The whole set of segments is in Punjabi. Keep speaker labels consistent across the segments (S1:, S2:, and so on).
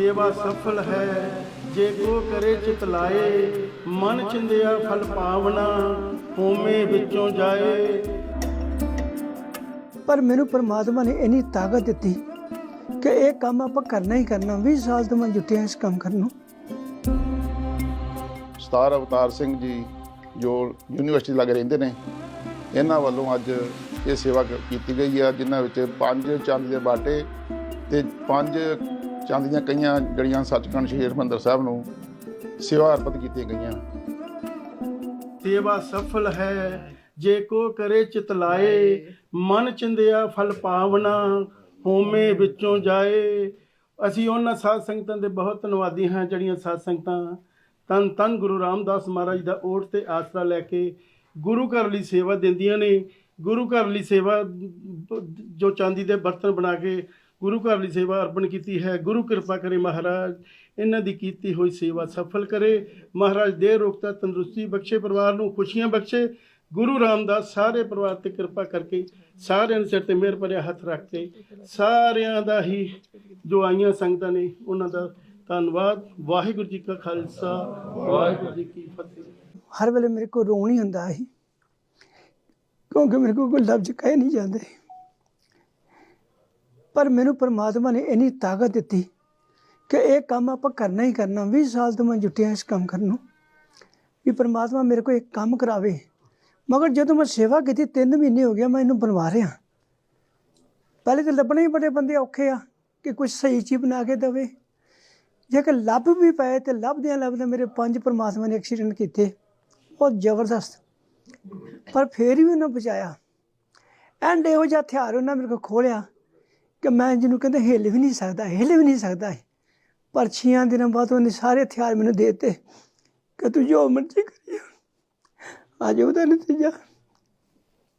S1: ਸੇਵਾ ਸਫਲ ਹੈ ਜੇ ਕੋ ਕਰੇ ਚਿਤ ਲਾਏ ਮਨ ਚਿੰਦਿਆ ਫਲ ਪਾਵਨਾ ਹੋਮੇ ਵਿੱਚੋਂ ਜਾਏ।
S2: ਪਰ ਮੈਨੂੰ ਪਰਮਾਤਮਾ ਨੇ ਇੰਨੀ ਤਾਕਤ ਦਿੱਤੀ ਕਿ ਇਹ ਕੰਮ ਆਪਾਂ ਕਰਨਾ ਹੀ ਕਰਨਾ 20 ਸਾਲ ਤੋਂ ਮੈਂ ਜੁਟਿਆ ਇਸ ਕੰਮ ਕਰਨ ਨੂੰ।
S3: ਸਤਾਰ ਅਵਤਾਰ ਸਿੰਘ ਜੀ ਜੋ ਯੂਨੀਵਰਸਿਟੀ ਲੱਗ ਰਹਿੰਦੇ ਨੇ ਇਹਨਾਂ ਵੱਲੋਂ ਅੱਜ ਇਹ ਸੇਵਾ ਕੀਤੀ ਗਈ ਆ ਜਿਨ੍ਹਾਂ ਵਿੱਚ ਪੰਜ ਚਾਂਦੀ ਦੇ ਬਾਟੇ ਤੇ ਪੰਜ ਚਾਂਦੀ ਦੀਆਂ ਕਈਆਂ ਜਿਹੜੀਆਂ ਸੱਚਖੰਡ ਸ਼੍ਰੀ ਹਰਿਮੰਦਰ ਸਾਹਿਬ ਨੂੰ ਸੇਵਾ ਅਰਪਿਤ ਕੀਤੀਆਂ ਗਈਆਂ।
S1: ਸੇਵਾ ਸਫਲ ਹੈ, ਜੇ ਕੋ ਕਰੇ ਚਿਤ ਲਾਏ, ਮਨ ਚਿੰਦਿਆ ਫਲ ਪਾਵਨਾ, ਹੋਮੇ ਵਿੱਚੋਂ ਜਾਏ। ਅਸੀਂ ਉਹਨਾਂ ਸਾਧ ਸੰਗਤਾਂ ਦੇ ਬਹੁਤ ਧੰਨਵਾਦੀ ਹਾਂ, ਜਿਹੜੀਆਂ ਸਾਧ ਸੰਗਤਾਂ ਤਨ ਤਨ ਗੁਰੂ ਰਾਮਦਾਸ ਮਹਾਰਾਜ ਦਾ ਓਟ ਤੇ ਆਸਰਾ ਲੈ ਕੇ ਗੁਰੂ ਘਰ ਲਈ ਸੇਵਾ ਦਿੰਦੀਆਂ ਨੇ। ਗੁਰੂ ਘਰ ਲਈ ਸੇਵਾ ਜੋ ਚਾਂਦੀ ਦੇ ਬਰਤਨ ਬਣਾ ਕੇ ਗੁਰੂ ਘਰ ਦੀ ਸੇਵਾ ਅਰਪਣ ਕੀਤੀ ਹੈ। ਗੁਰੂ ਕਿਰਪਾ ਕਰੇ ਮਹਾਰਾਜ, ਇਹਨਾਂ ਦੀ ਕੀਤੀ ਹੋਈ ਸੇਵਾ ਸਫਲ ਕਰੇ। ਮਹਾਰਾਜ ਦੇ ਰੋਗਤਾ ਤੰਦਰੁਸਤੀ ਬਖਸ਼ੇ, ਪਰਿਵਾਰ ਨੂੰ ਖੁਸ਼ੀਆਂ ਬਖਸ਼ੇ। ਗੁਰੂ ਰਾਮਦਾਸ ਸਾਰੇ ਪਰਿਵਾਰ ਤੇ ਕਿਰਪਾ ਕਰਕੇ ਸਾਰਿਆਂ ਦੇ ਸਿਰ ਤੇ ਮਿਹਰ ਭਰਿਆ ਹੱਥ ਰੱਖ ਕੇ ਸਾਰਿਆਂ ਦਾ ਹੀ ਜੋ ਆਈਆਂ ਸੰਗਤਾਂ ਨੇ, ਉਹਨਾਂ ਦਾ ਧੰਨਵਾਦ। ਵਾਹਿਗੁਰੂ ਜੀ ਕਾ ਖਾਲਸਾ, ਵਾਹਿਗੁਰੂ ਜੀ ਕੀ ਫਤਿਹ।
S2: ਹਰ ਵੇਲੇ ਮੇਰੇ ਕੋਲ ਰੋਣ ਹੀ ਹੁੰਦਾ ਹੈ ਕਿਉਂਕਿ ਮੇਰੇ ਕੋਲ ਕੋਈ ਲਫ਼ਜ਼ ਕਹੇ ਨਹੀਂ ਜਾਂਦੇ। ਪਰ ਮੈਨੂੰ ਪਰਮਾਤਮਾ ਨੇ ਇੰਨੀ ਤਾਕਤ ਦਿੱਤੀ ਕਿ ਇਹ ਕੰਮ ਆਪਾਂ ਕਰਨਾ ਹੀ ਕਰਨਾ 20 ਸਾਲ ਤੋਂ ਮੈਂ ਜੁਟਿਆ ਇਸ ਕੰਮ ਕਰਨ ਨੂੰ, ਵੀ ਪਰਮਾਤਮਾ ਮੇਰੇ ਕੋਲ ਇੱਕ ਕੰਮ ਕਰਾਵੇ। ਮਗਰ ਜਦੋਂ ਮੈਂ ਸੇਵਾ ਕੀਤੀ 3 ਮਹੀਨੇ ਹੋ ਗਿਆ ਮੈਂ ਇਹਨੂੰ ਬਣਵਾ ਰਿਹਾ। ਪਹਿਲੇ ਤਾਂ ਲੱਭਣੇ ਹੀ ਬੜੇ ਬੰਦੇ ਔਖੇ ਆ ਕਿ ਕੁਝ ਸਹੀ ਚੀਜ਼ ਬਣਾ ਕੇ ਦੇਵੇ। ਜੇ ਕਿ ਲੱਭ ਵੀ ਪਏ ਤੇ ਲੱਭਦਿਆਂ ਲੱਭਦਿਆਂ ਮੇਰੇ ਪੰਜ ਪਰਮਾਤਮਾ ਨੇ ਐਕਸੀਡੈਂਟ ਕੀਤੇ। ਬਹੁਤ ਜ਼ਬਰਦਸਤ। ਪਰ ਫੇਰ ਵੀ ਉਹਨਾਂ ਬਚਾਇਆ। ਐਂਡ ਇਹੋ ਜਿਹਾ ਹਥਿਆਰ ਉਹਨਾਂ ਮੇਰੇ ਕੋਲ ਖੋਲਿਆ। ਕਿ ਮੈਂ ਜਿਹਨੂੰ ਕਹਿੰਦੇ ਹਿੱਲ ਵੀ ਨਹੀਂ ਸਕਦਾ ਹਿੱਲ ਵੀ ਨਹੀਂ ਸਕਦਾ ਪਰ ਛੀਆਂ ਦਿਨਾਂ ਬਾਅਦ ਉਹਨੇ ਸਾਰੇ ਹਥਿਆਰ ਮੈਨੂੰ ਦੇ ਦਿੱਤੇ ਕਿ ਤੂੰ ਜੋ ਮਰਜ਼ੀ ਕਰੀ ਅੱਜ ਉਹਦਾ ਨਤੀਜਾ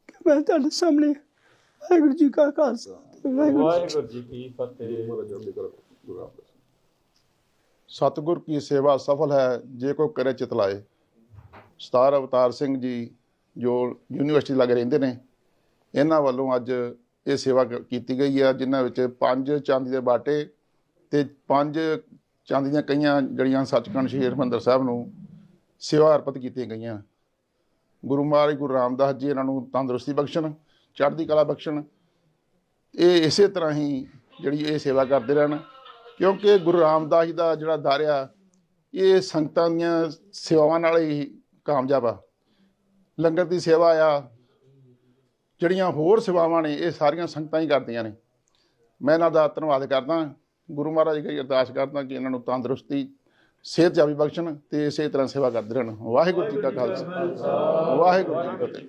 S2: ਕਿ ਮੈਂ ਤੁਹਾਡੇ ਸਾਹਮਣੇ ਵਾਹਿਗੁਰੂ ਜੀ ਕਾ ਖਾਲਸਾ ਵਾਹਿਗੁਰੂ ਜੀ ਕੀ
S3: ਸਤਿਗੁਰ ਕੀ ਸੇਵਾ ਸਫਲ ਹੈ ਜੇ ਕੋ ਕਰੇ ਚਿਤ ਲਾਏ। ਸਤਾਰ ਅਵਤਾਰ ਸਿੰਘ ਜੀ ਜੋ ਯੂਨੀਵਰਸਿਟੀ ਲੱਗ ਰਹਿੰਦੇ ਨੇ ਇਹਨਾਂ ਵੱਲੋਂ ਅੱਜ ਇਹ ਸੇਵਾ ਕੀਤੀ ਗਈ ਆ, ਜਿਨ੍ਹਾਂ ਵਿੱਚ ਪੰਜ ਚਾਂਦੀ ਦੇ ਬਾਟੇ ਤੇ ਪੰਜ ਚਾਂਦੀ ਦੀਆਂ ਕਈਆਂ ਜੜੀਆਂ ਸੱਚਖੰਡ ਸ਼੍ਰੀ ਹਰਿਮੰਦਰ ਸਾਹਿਬ ਨੂੰ ਸੇਵਾ ਅਰਪਿਤ ਕੀਤੀਆਂ ਗਈਆਂ। ਗੁਰੂ ਮਹਾਰਾਜ, ਗੁਰੂ ਰਾਮਦਾਸ ਜੀ ਇਹਨਾਂ ਨੂੰ ਤੰਦਰੁਸਤੀ ਬਖਸ਼ਣ, ਚੜ੍ਹਦੀ ਕਲਾ ਬਖਸ਼ਣ। ਇਹ ਇਸੇ ਤਰ੍ਹਾਂ ਹੀ ਜਿਹੜੀ ਇਹ ਸੇਵਾ ਕਰਦੇ ਰਹਿਣ, ਕਿਉਂਕਿ ਗੁਰੂ ਰਾਮਦਾਸ ਜੀ ਦਾ ਜਿਹੜਾ ਦਰ ਇਹ ਸੰਗਤਾਂ ਦੀਆਂ ਸੇਵਾਵਾਂ ਨਾਲ ਹੀ ਕਾਮਯਾਬ ਆ। ਲੰਗਰ ਦੀ ਸੇਵਾ ਆ ਜਿਹੜੀਆਂ ਹੋਰ ਸੇਵਾਵਾਂ ਨੇ, ਇਹ ਸਾਰੀਆਂ ਸੰਗਤਾਂ ਹੀ ਕਰਦੀਆਂ ਨੇ। ਮੈਂ ਇਹਨਾਂ ਦਾ ਧੰਨਵਾਦ ਕਰਦਾ ਗੁਰੂ ਮਹਾਰਾਜ ਜੀ ਅਰਦਾਸ ਕਰਦਾ ਕਿ ਇਹਨਾਂ ਨੂੰ ਤੰਦਰੁਸਤੀ, ਸਿਹਤ ਜਾਵੀ ਬਖਸ਼ਣ ਤੇ ਇਸੇ ਤਰ੍ਹਾਂ ਸੇਵਾ ਕਰਦੇ ਰਹਿਣ। ਵਾਹਿਗੁਰੂ ਜੀ ਕਾ ਖਾਲਸਾ। ਵਾਹਿਗੁਰੂ ਜੀ ਕੀ ਫਤਿਹ।